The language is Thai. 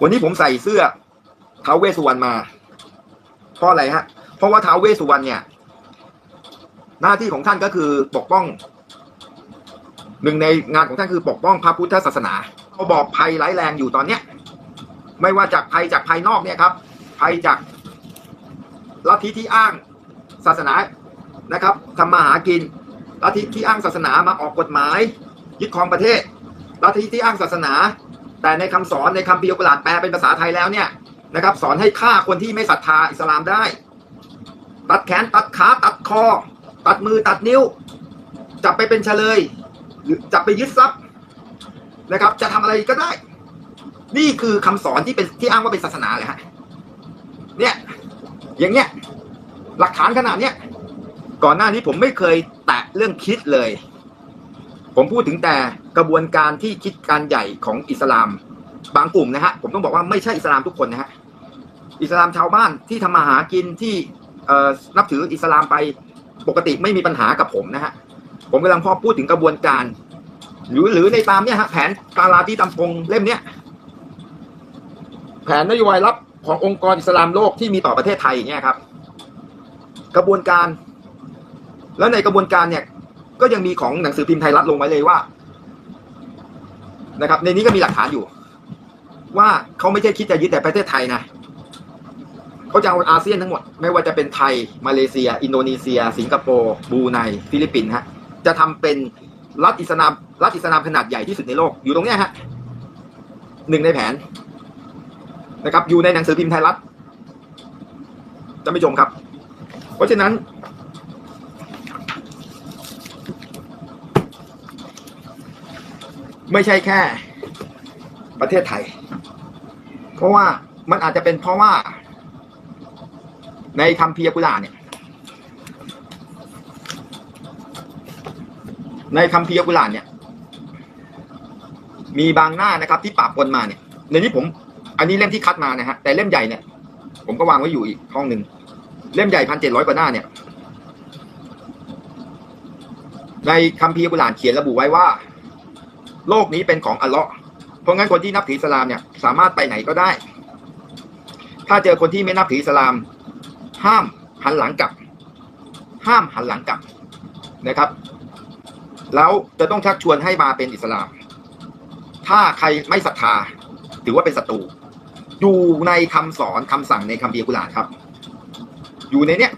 วันนี้ผมใส่เสื้อท้าวเวสุวรรณมา เพราะอะไรฮะ เพราะว่าท้าวเวสสุวรรณเนี่ย หน้าที่ของท่านก็คือปกป้อง หนึ่งในงานของท่านคือปกป้องพระพุทธศาสนาเขาบอกภัยร้ายแรงอยู่ตอนเนี้ย ไม่ว่าจากภัยจากภายนอกเนี่ยครับ ภัยจากลัทธิที่อ้างศาสนานะครับทำมาหากินลัทธิที่อ้างศาสนามาออกกฎหมาย ยึดครองประเทศลัทธิที่อ้างศาสนา แต่ในคำสอนในคำพิโยกลาดแปลเป็นภาษาไทยแล้วเนี่ยนะครับ สอนให้ฆ่าคนที่ไม่ศรัทธาอิสลามได้ ตัดแขนตัดขาตัดคอ ตัดมือตัดนิ้ว จับไปเป็นเฉลย หรือจับไปยึดทรัพย์นะครับ จะทำอะไรก็ได้ นี่คือคำสอนที่เป็นที่อ้างว่าเป็นศาสนาเลยฮะเนี่ยอย่างเงี้ยหลักฐานขนาดเนี้ยก่อนหน้านี้ผมไม่เคยแตะเรื่องคิดเลย ผมพูดถึงแต่ กระบวนการที่คิดการใหญ่ของอิสลาม บางกลุ่มนะฮะผมต้องบอกว่าไม่ใช่อิสลามทุกคนนะฮะอิสลามชาวบ้านที่ทำมาหากินที่นับถืออิสลามไปปกติไม่มีปัญหากับผมนะฮะผมกำลังพอพูดถึงกระบวนการ หรือหรือในตามเนี่ยฮะแผนตาลาที่ตำปงเล่มเนี้ยแผนนโยบายลับขององค์กรอิสลามโลกที่มีต่อประเทศไทยเงี้ยครับ กระบวนการ แล้วในกระบวนการเนี่ย ก็ยังมีของหนังสือพิมพ์ไทยรัฐลงไว้เลยว่า นะครับ ในนี้ก็มีหลักฐานอยู่ ว่าเขาไม่ใช่คิดจะยึดแต่ประเทศไทยนะเขาจะเอาอาเซียนทั้งหมด ไม่ว่าจะเป็นไทย มาเลเซีย อินโดนีเซีย สิงคโปร์บูไนฟิลิปปินส์ฮะจะทำเป็นรัฐอิสลามรัฐอิสลามขนาดใหญ่ที่สุดในโลกอยู่ตรงเนี้ยฮะหนึ่งในแผนนะครับอยู่ในหนังสือพิมพ์ไทยรัฐจะไม่ชมครับ เพราะฉะนั้น ไม่ใช่แค่ประเทศไทย เพราะว่ามันอาจจะเป็นเพราะว่า ในคำพีร์กุรอาเนี่ย ในคำพีร์กุรอาเนี่ย มีบางหน้านะครับ ที่ปะปนมาเนี่ย ในนี้ผม อันนี้เล่มที่คัดมานะฮะแต่เล่มใหญ่เนี่ย ผมก็วางไว้อยู่อีกห้องหนึ่งเล่มใหญ่พันเจ็ดร้อยกว่าหน้าเนี่ย ในคัมภีร์กุรอาเขียนระบุไว้ว่า โลกนี้เป็นของอัลเลาะห์เพราะงั้นคนที่นับถืออิสลามเนี่ยสามารถไปไหนก็ได้ ถ้าเจอคนที่ไม่นับถืออิสลาม ห้ามหันหลังกลับ ห้ามหันหลังกลับนะครับ แล้วจะต้องชักชวนให้มาเป็นอิสลาม ถ้าใครไม่ศรัทธาถือว่าเป็นศัตรูอยู่ในคำสอนคำสั่งในคัมภีร์กุรอาครับ อยู่ในเนี้ย